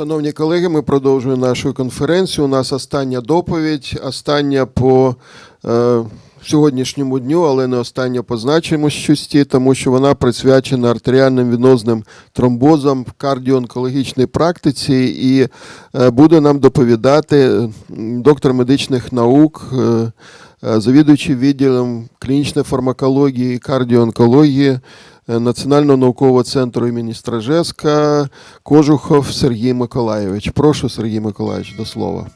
Шановні колеги, ми продовжуємо нашу конференцію. У нас остання доповідь, остання по е, сьогоднішньому дню, але не остання по значимості, тому що вона присвячена артеріальним венозним тромбозам в кардіоонкологічній практиці і е, буде нам доповідати доктор медичних наук, е, е, завідуючий відділом клінічної фармакології і кардіоонкології Національного наукового центру імені Стражеска Кожухов Сергій Миколайович. Прошу, Сергій Миколайович, до слова.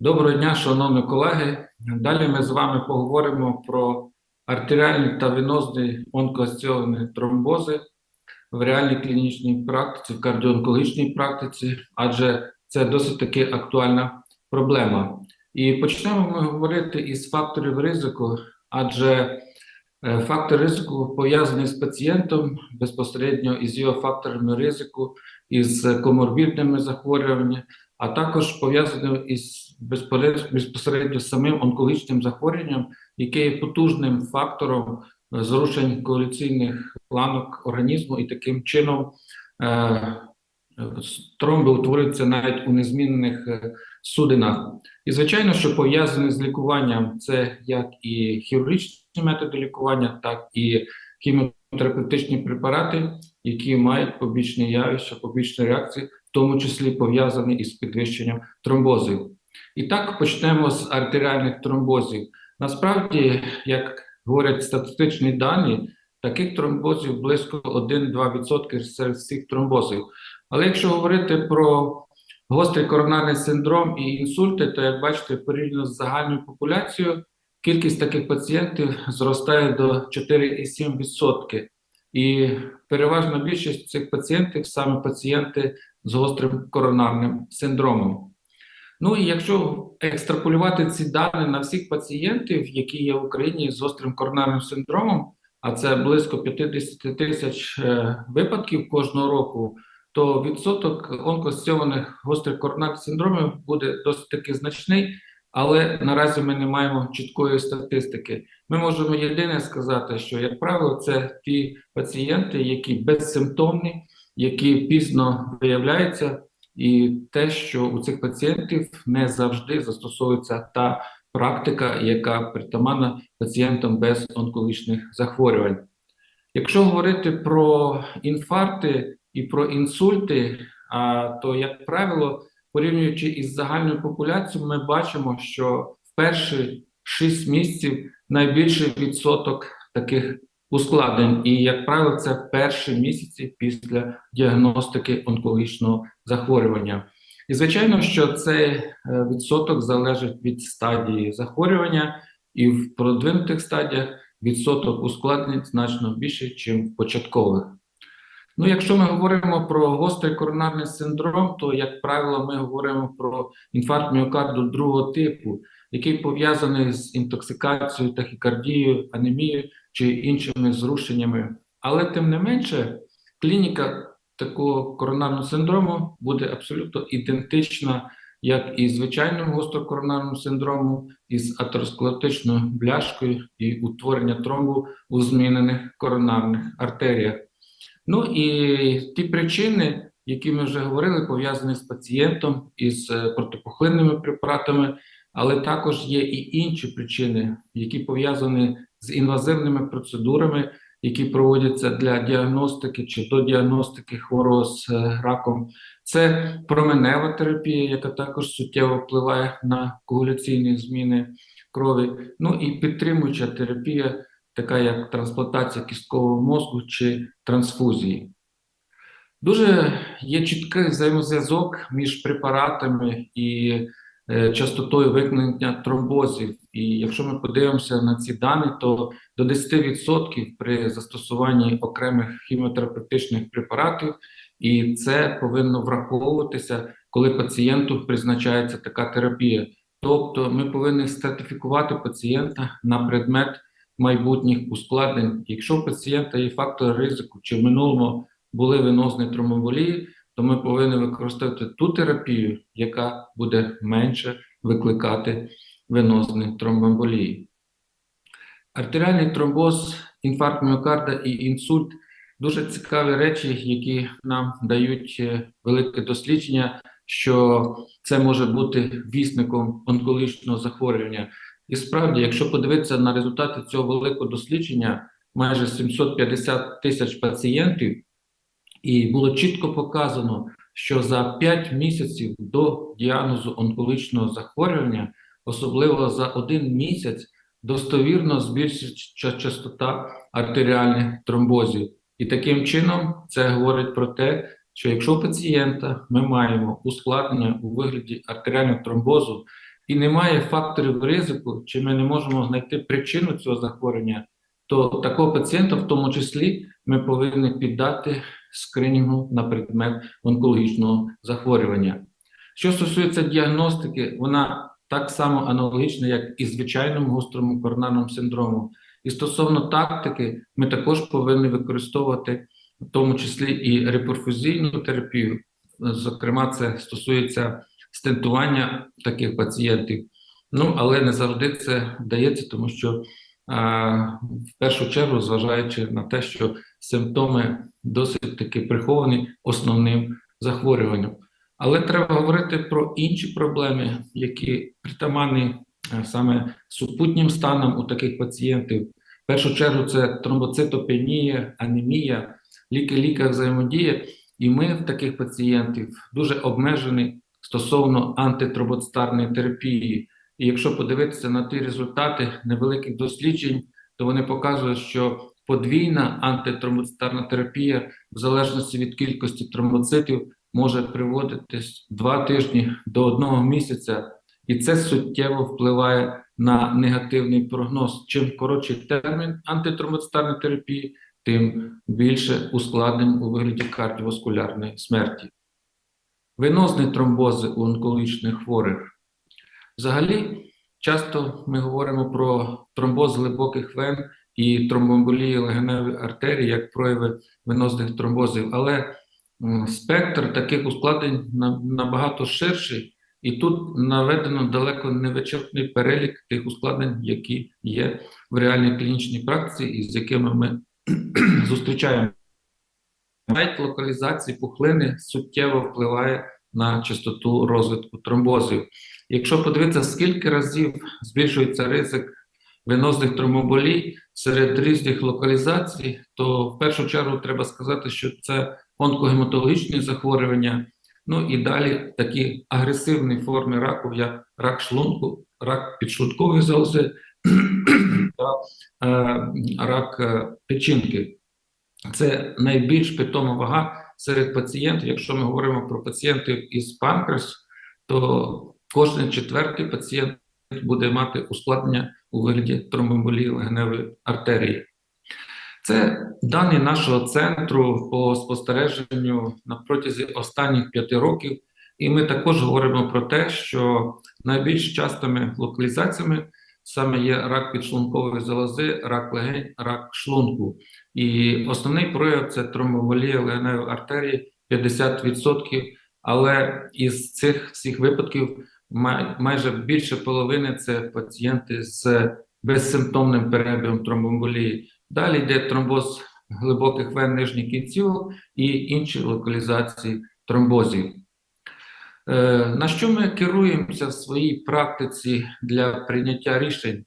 Доброго дня, шановні колеги. Далі ми з вами поговоримо про артеріальні та венозні онкоасоційовані тромбози в реальній клінічній практиці, в кардіоонкологічній практиці, адже це досить таки актуальна проблема. І почнемо ми говорити із факторів ризику, адже е, фактор ризику пов'язаний з пацієнтом безпосередньо із його факторами ризику, із коморбідними захворюваннями, а також пов'язаний із безпосередньо з самим онкологічним захворюванням, яке є потужним фактором е, зрушень коаліційних планок організму, і таким чином е, е, тромби утворюються навіть у незмінних е, судинах. І звичайно, що пов'язаний з лікуванням це як і хірургічні методи лікування, так і хіміотерапевтичні препарати, які мають побічні явища, побічні реакції, в тому числі пов'язані із підвищенням тромбозів. І так почнемо з артеріальних тромбозів. Насправді, як говорять статистичні дані, таких тромбозів близько 1-2% серед всіх тромбозів. Але якщо говорити про гострий коронарний синдром і інсульти, то як бачите, порівняно з загальною популяцією, кількість таких пацієнтів зростає до 4,7%. І переважна більшість цих пацієнтів саме пацієнти з гострим коронарним синдромом. Ну і якщо екстраполювати ці дані на всіх пацієнтів, які є в Україні з гострим коронарним синдромом, а це близько 50 тисяч е, випадків кожного року, то відсоток онкоасоційованих гострих коронарних синдромів буде досить таки значний, але наразі ми не маємо чіткої статистики. Ми можемо єдине сказати, що, як правило, це ті пацієнти, які безсимптомні, які пізно виявляються, і те, що у цих пацієнтів не завжди застосовується та практика, яка притаманна пацієнтам без онкологічних захворювань. Якщо говорити про інфаркти і про інсульти, то, як правило, порівнюючи із загальною популяцією, ми бачимо, що в перші 6 місяців найбільший відсоток таких ускладнень, і, як правило, це перші місяці після діагностики онкологічного захворювання. І звичайно, що цей е, відсоток залежить від стадії захворювання, і в продвинутих стадіях відсоток ускладнень значно більший, ніж в початкових. Ну, якщо ми говоримо про гострий коронарний синдром, то, як правило, ми говоримо про інфаркт міокарду другого типу, який пов'язаний з інтоксикацією, тахікардією, анемією чи іншими зрушеннями. Але тим не менше, клініка такого коронарного синдрому буде абсолютно ідентична, як і звичайному гострокоронарному синдрому, із атеросклеротичною бляшкою і утворення тромбу у змінених коронарних артеріях. Ну і ті причини, які ми вже говорили, пов'язані з пацієнтом із е, протипухлинними препаратами, але також є і інші причини, які пов'язані з інвазивними процедурами, які проводяться для діагностики чи до діагностики хворого з е, раком. Це променева терапія, яка також суттєво впливає на коагуляційні зміни крові. Ну і підтримуюча терапія, така як трансплантація кісткового мозку чи трансфузії. Дуже є чіткий взаємозв'язок між препаратами і е, частотою виникнення тромбозів. І якщо ми подивимося на ці дані, то до 10% при застосуванні окремих хіміотерапевтичних препаратів, і це повинно враховуватися, коли пацієнту призначається така терапія. Тобто ми повинні стратифікувати пацієнта на предмет майбутніх ускладнень. Якщо у пацієнта є фактор ризику, чи в минулому були венозні тромболії, то ми повинні використовувати ту терапію, яка буде менше викликати венозні тромбоемболії. Артеріальний тромбоз, інфаркт міокарда і інсульт Дуже цікаві речі, які нам дають е, велике дослідження, що це може бути вісником онкологічного захворювання. І справді, якщо подивитися на результати цього великого дослідження, майже 750 тисяч пацієнтів, і було чітко показано, що за 5 місяців до діагнозу онкологічного захворювання, особливо за один місяць, достовірно збільшується частота артеріальних тромбозів. І таким чином це говорить про те, що якщо у пацієнта ми маємо ускладнення у вигляді артеріального тромбозу і немає факторів ризику, чи ми не можемо знайти причину цього захворювання, то такого пацієнта, в тому числі, ми повинні піддати скринінгу на предмет онкологічного захворювання. Що стосується діагностики, вона так само аналогічна, як і звичайному гострому коронарному синдрому. І стосовно тактики, ми також повинні використовувати в тому числі і реперфузійну терапію. Зокрема, це стосується стентування таких пацієнтів. Ну, але не завжди це вдається, тому що а, в першу чергу, зважаючи на те, що симптоми досить таки приховані основним захворюванням. Але треба говорити про інші проблеми, які притаманні саме супутнім станом у таких пацієнтів. В першу чергу це тромбоцитопенія, анемія, ліки-ліка взаємодія, і ми в таких пацієнтів дуже обмежені стосовно антитромбоцитарної терапії. І якщо подивитися на ті результати невеликих досліджень, то вони показують, що подвійна антитромбоцитарна терапія, в залежності від кількості тромбоцитів, може приводити з два тижні до одного місяця, і це суттєво впливає на негативний прогноз. Чим коротший термін антитромбоцитарної терапії, тим більше ускладнень у вигляді кардіоваскулярної смерті. Венозні тромбози у онкологічних хворих. Взагалі, часто ми говоримо про тромбоз глибоких вен і тромбоемболії легеневої артерії як прояви венозних тромбозів, але спектр таких ускладнень набагато ширший, і тут наведено далеко невичерпний перелік тих ускладнень, які є в реальній клінічній практиці, і з якими ми зустрічаємо. Навіть локалізації пухлини суттєво впливає на частоту розвитку тромбозів. Якщо подивитися, скільки разів збільшується ризик венозних тромболій серед різних локалізацій, то в першу чергу треба сказати, що це онкогематологічні захворювання. Ну і далі такі агресивні форми раку, як рак шлунку, рак підшлункової залози та е, рак е, печінки. Це найбільш питома вага серед пацієнтів. Якщо ми говоримо про пацієнтів із панкреас, то кожен четвертий пацієнт буде мати ускладнення у вигляді тромбоемболії легеневої артерії. Це дані нашого центру по спостереженню на протязі останніх п'яти років, і ми також говоримо про те, що найбільш частими локалізаціями саме є рак підшлункової залози, рак легень, рак шлунку. І основний прояв це тромбоемболія легеневої артерії 50%, але із цих всіх випадків май- майже більше половини це пацієнти з безсимптомним перебігом тромбоемболії. Далі йде тромбоз глибоких вен нижніх кінцівок і інші локалізації тромбозів. Е, На що ми керуємося в своїй практиці для прийняття рішень?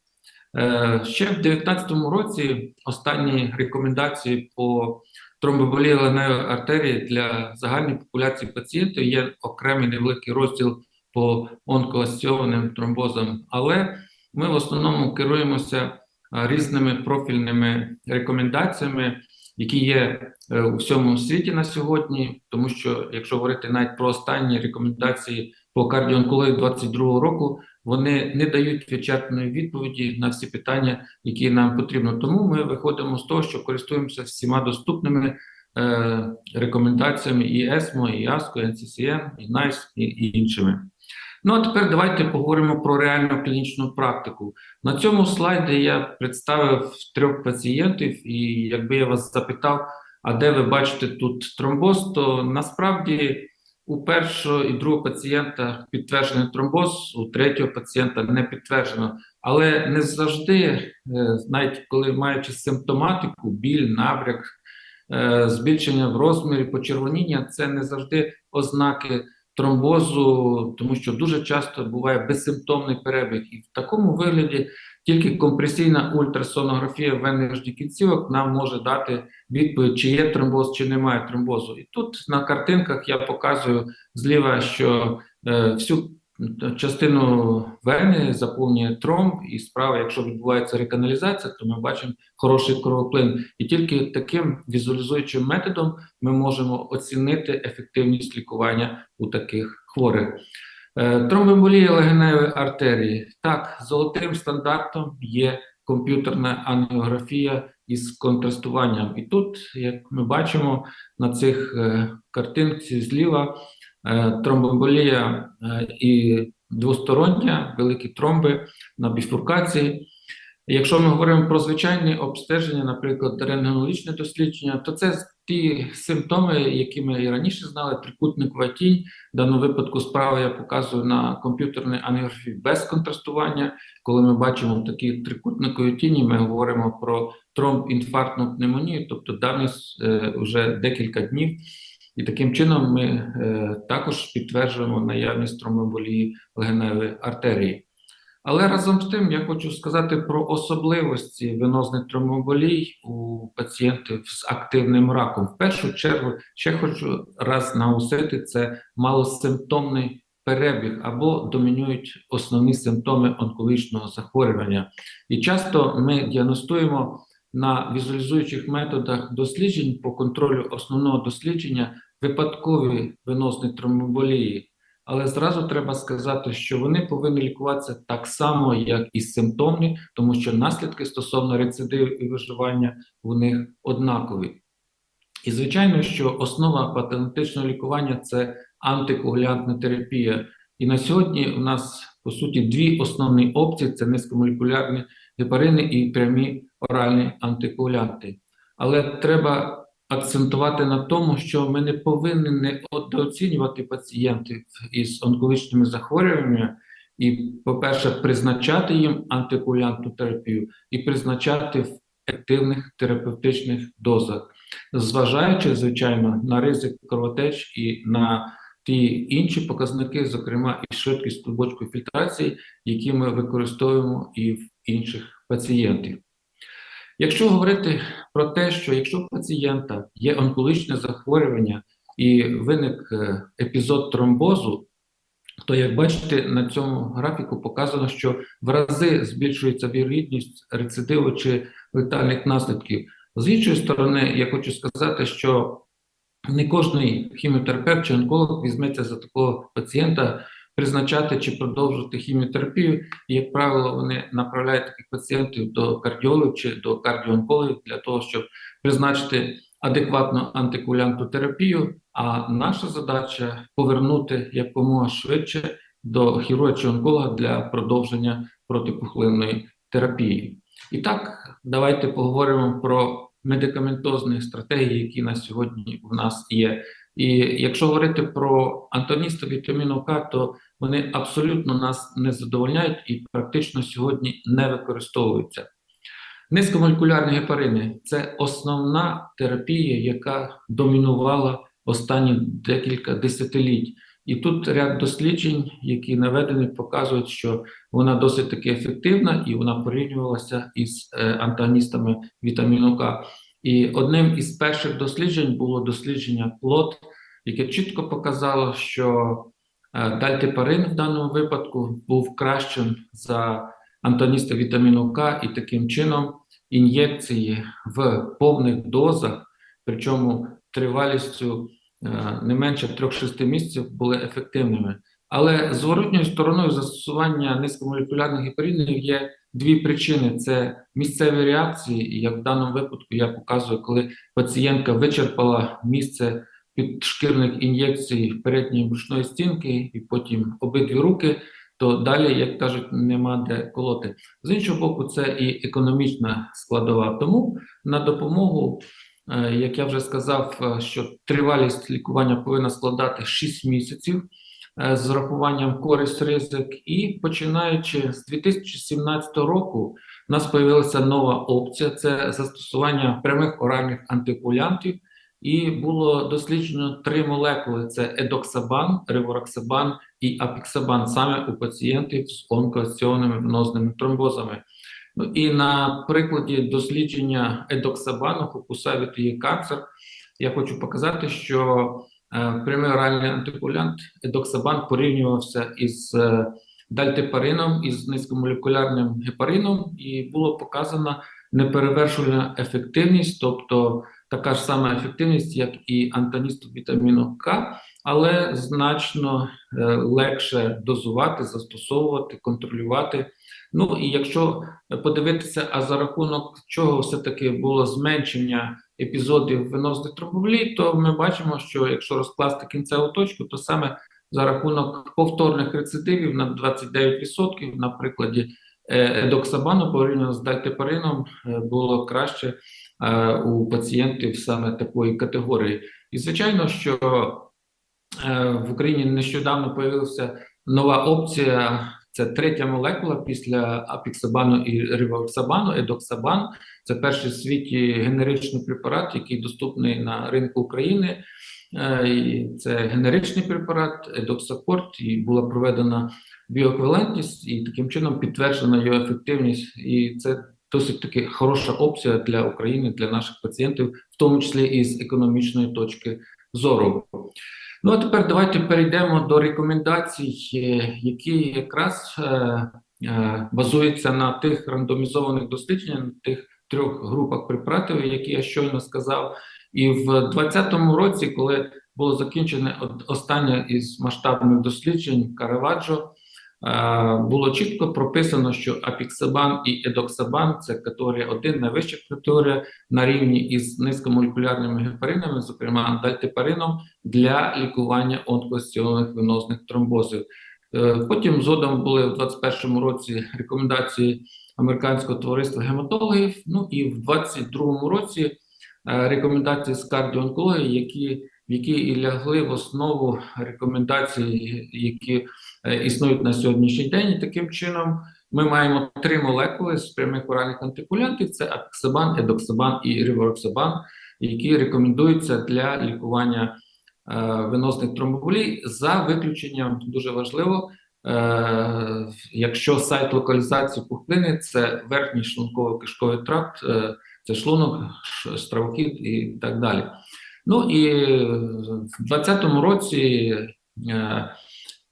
Е, Ще в 2019 році останні рекомендації по тромбоемболії легеневої артерії для загальної популяції пацієнтів є окремий невеликий розділ по онкоасоційованим тромбозам, але ми в основному керуємося різними профільними рекомендаціями, які є е, у всьому світі на сьогодні, тому що якщо говорити навіть про останні рекомендації по кардіоонкології 22 року, вони не дають вичерпної відповіді на всі питання, які нам потрібно. Тому ми виходимо з того, що користуємося всіма доступними е, рекомендаціями і ESMO, і ASCO, і NCCN, і NICE, і, і іншими. Ну а тепер давайте поговоримо про реальну клінічну практику. На цьому слайді я представив трьох пацієнтів, і якби я вас запитав, а де ви бачите тут тромбоз, то насправді у першого і другого пацієнта підтверджений тромбоз, у третього пацієнта не підтверджено. Але не завжди, е, навіть коли маючи симптоматику, біль, набряк, е, збільшення в розмірі, почервоніння це не завжди ознаки тромбозу, тому що дуже часто буває безсимптомний перебіг, і в такому вигляді тільки компресійна ультрасонографія венних кінцівок нам може дати відповідь, чи є тромбоз, чи немає тромбозу. І тут на картинках я показую зліва, що е, всю частину вени заповнює тромб, і справа, якщо відбувається реканалізація, то ми бачимо хороший кровоплин. І тільки таким візуалізуючим методом ми можемо оцінити ефективність лікування у таких хворих. Е, Тромбоемболія легеневої артерії. Так, золотим стандартом є комп'ютерна ангіографія із контрастуванням. І тут, як ми бачимо на цих е, картинці зліва, е, тромбоемболія е, і двостороння, великі тромби на біфуркації. Якщо ми говоримо про звичайні обстеження, наприклад, рентгенологічне дослідження, то це ті симптоми, які ми і раніше знали, трикутникова тінь. В даному випадку справа я показую на комп'ютерній ангіографії без контрастування. Коли ми бачимо такі трикутникові тіні, ми говоримо про тромб інфарктну пневмонію, тобто давність е, вже декілька днів. І таким чином ми е, також підтверджуємо наявність тромбоемболії легеневої артерії. Але разом з тим я хочу сказати про особливості венозних тромбоемболій у пацієнтів з активним раком. В першу чергу ще хочу раз наголосити, це малосимптомний перебіг або домінують основні симптоми онкологічного захворювання. І часто ми діагностуємо на візуалізуючих методах досліджень по контролю основного дослідження випадкові венозні тромбоемболії. Але зразу треба сказати, що вони повинні лікуватися так само, як і симптомні, тому що наслідки стосовно рецидиву і виживання в них однакові. І звичайно, що основа патологічного лікування це антикоагулянтна терапія. І на сьогодні у нас по суті дві основні опції: це низькомолекулярні гепарини і прямі оральні антикоагулянти. Але треба акцентувати на тому, що ми не повинні недооцінювати пацієнтів із онкологічними захворюваннями і, по-перше, призначати їм антикоагулянтну терапію і призначати в ефективних терапевтичних дозах, зважаючи, звичайно, на ризик кровотеч і на ті інші показники, зокрема і швидкість клубочкової фільтрації, які ми використовуємо і в інших пацієнтів. Якщо говорити про те, що якщо у пацієнта є онкологічне захворювання і виник е, епізод тромбозу, то як бачите, на цьому графіку показано, що в рази збільшується вірогідність рецидиву чи летальних наслідків. З іншої сторони, я хочу сказати, що не кожний хіміотерапевт чи онколог візьметься за такого пацієнта призначати чи продовжувати хіміотерапію. І, як правило, вони направляють таких пацієнтів до кардіологів чи до кардіоонкологів для того, щоб призначити адекватну антикоагулянтну терапію. А наша задача повернути якомога швидше до хірурга чи онколога для продовження протипухлинної терапії. І так, давайте поговоримо про медикаментозні стратегії, які на сьогодні в нас є. І якщо говорити про антоністи вітаміну К, то вони абсолютно нас не задовольняють і практично сьогодні не використовуються. Низькомолекулярні гепарини це основна терапія, яка домінувала останні декілька десятиліть. І тут ряд досліджень, які наведені, показують, що вона досить таки ефективна і вона порівнювалася із е, антагоністами вітаміну К. І одним із перших досліджень було дослідження плод, яке чітко показало, що е, дальтепарин в даному випадку був кращим за антагоніста вітаміну К, і таким чином ін'єкції в повних дозах, причому тривалістю е, не менше 3-6 місяців, були ефективними. Але зворотньою стороною застосування низькомолекулярних гепаринів є дві причини: це місцеві реакції, і як в даному випадку я показую, коли пацієнтка вичерпала місце підшкірних ін'єкцій передньої брюшної стінки, і потім обидві руки, то далі, як кажуть, нема де колоти. З іншого боку, це і економічна складова. Тому на допомогу. е, Як я вже сказав, е, що тривалість лікування повинна складати 6 місяців. Е, з рахуванням користь ризик. І починаючи з 2017 року, у нас з'явилася нова опція це застосування прямих оральних антикоагулянтів. І було досліджено три молекули: це едоксабан, ривороксабан і апіксабан саме у пацієнтів з онкоасоціонними венозними тромбозами. Ну і на прикладі дослідження едоксабану, фокусавітий канцер, я хочу показати, що прямий оральний антикоагулянт едоксабан порівнювався із е, дальтепарином, із низькомолекулярним гепарином, і було показано неперевершувальна ефективність, тобто така ж сама ефективність, як і антоністу вітаміну К, але значно е, легше дозувати, застосовувати, контролювати. Ну і якщо подивитися, а за рахунок чого все-таки було зменшення епізодів венозних тромбовлій, то ми бачимо, що якщо розкласти кінцеву точку, то саме за рахунок повторних рецидивів на 29%, на прикладі е, едоксабану порівняно з дальтепарином е, було краще е, у пацієнтів саме такої категорії. І звичайно, що е, в Україні нещодавно появилася нова опція. Це третя молекула після апіксабану і ривоксабану, едоксабан. Це перший в світі генеричний препарат, який доступний на ринку України. Е, Це генеричний препарат, едоксапорт, і була проведена біоеквівалентність, і таким чином підтверджена його ефективність. І це досить таки хороша опція для України, для наших пацієнтів, в тому числі і з економічної точки зору. Ну, а тепер давайте перейдемо до рекомендацій, е, які якраз е, е, базуються на тих рандомізованих дослідженнях, на тих трьох групах препаратів, які я щойно сказав. І в 2020 році, коли було закінчене останнє із масштабних досліджень Караваджо, було чітко прописано, що апіксабан і едоксабан це категорія 1, найвища категорія на рівні із низькомолекулярними гепаринами, зокрема дальтепарином, для лікування онкоасоційованих венозних тромбозів. Е, Потім згодом були в 2021 році рекомендації Американського товариства гематологів. Ну і в 2022 році е, рекомендації з кардіоонкології, які які і лягли в основу рекомендацій, які е, існують на сьогоднішній день. І таким чином ми маємо три молекули з прямих оральних антикулянтів: це апіксабан, едоксабан і ривороксабан, які рекомендуються для лікування е, венозних тромбоволій за виключенням дуже важливо. Е, якщо сайт локалізації пухлини це верхній шлунково-кишковий тракт, е, це шлунок, стравохід і так далі. Ну і в 2020 році е,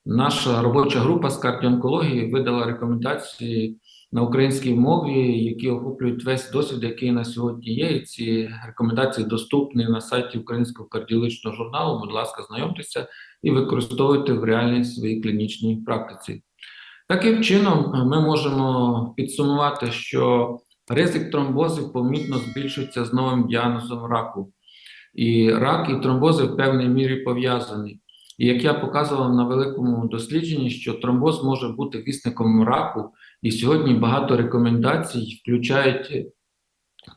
наша робоча група з кардіонкології видала рекомендації на українській мові, які охоплюють весь досвід, який на сьогодні є. І ці рекомендації доступні на сайті Українського кардіологічного журналу. Будь ласка, знайомтеся і використовуйте в реальній своїй клінічній практиці. Таким чином, ми можемо підсумувати, що ризик тромбозів помітно збільшується з новим діагнозом раку. І рак і тромбози в певній мірі пов'язані. І як я показував на великому дослідженні, що тромбоз може бути вісником раку, і сьогодні багато рекомендацій включають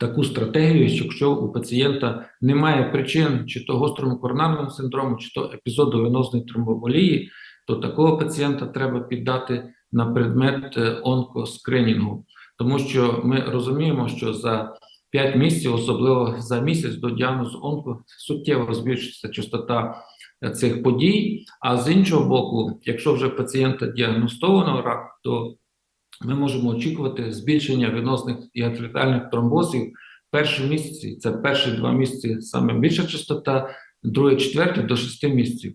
таку стратегію, що якщо у пацієнта немає причин чи то гострому коронарному синдрому, чи то епізоду венозної тромбоболії, то такого пацієнта треба піддати на предмет е, онкоскринінгу, тому що ми розуміємо, що за 5 місяців, особливо за місяць до діагнозу онко, суттєво збільшується частота е, цих подій. А з іншого боку, якщо вже пацієнта діагностовано рак, то ми можемо очікувати збільшення венозних і артеріальних тромбозів в перші місяці. Це перші два місяці саме більша частота, друге, четверте до шести місяців.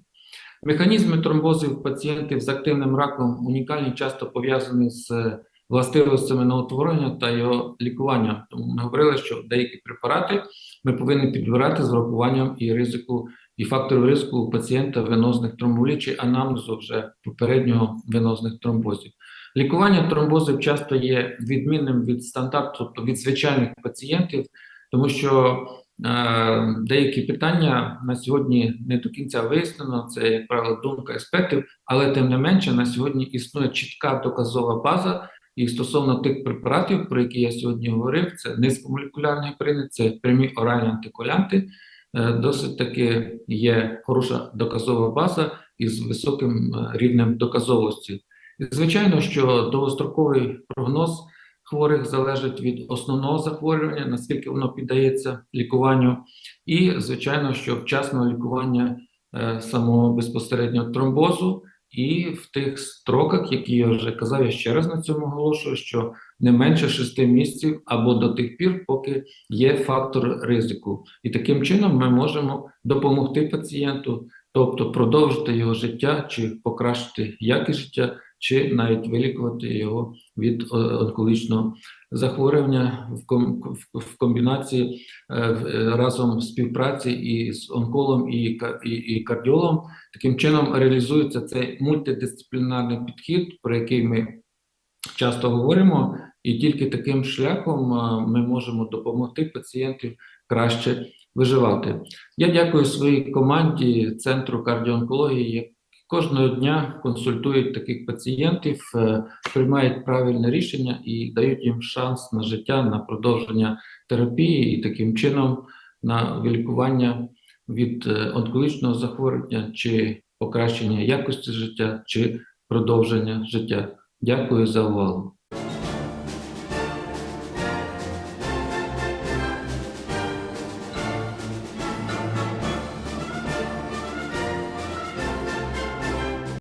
Механізми тромбозів пацієнтів з активним раком унікальні, часто пов'язані з властивостями новотворення та його лікування. Тому ми говорили, що деякі препарати ми повинні підбирати з врахуванням і ризику, і факторів ризику у пацієнта венозних тромболій чи анамнезу вже попереднього венозних тромбозів. Лікування тромбозів часто є відмінним від стандарту, тобто від звичайних пацієнтів, тому що е, деякі питання на сьогодні не до кінця вияснено. Це, як правило, думка експертів, але тим не менше на сьогодні існує чітка доказова база. І стосовно тих препаратів, про які я сьогодні говорив, це низькомолекулярні гепарини, це прямі оральні антикоагулянти. Е, Досить таки є хороша доказова база, із високим е, рівнем доказовості. І, звичайно, що довгостроковий прогноз хворих залежить від основного захворювання, наскільки воно піддається лікуванню, і, звичайно, що вчасного лікування е, самого безпосередньо тромбозу, і в тих строках, які я вже казав, я ще раз на цьому оголошую, що не менше 6 місяців або до тих пір, поки є фактор ризику. І таким чином ми можемо допомогти пацієнту, тобто продовжити його життя чи покращити якість життя, чи навіть вилікувати його від е, онкологічного захворювання в ком- в- в комбінації е, е, разом співпраці і з онкологом, і, ка- і, і кардіологом. Таким чином реалізується цей мультидисциплінарний підхід, про який ми часто говоримо, і тільки таким шляхом ми можемо допомогти пацієнтів краще виживати. Я дякую своїй команді Центру кардіоонкології, кожного дня консультують таких пацієнтів, е, приймають правильне рішення і дають їм шанс на життя, на продовження терапії і таким чином на лікування від е, онкологічного захворювання чи покращення якості життя, чи продовження життя. Дякую за увагу.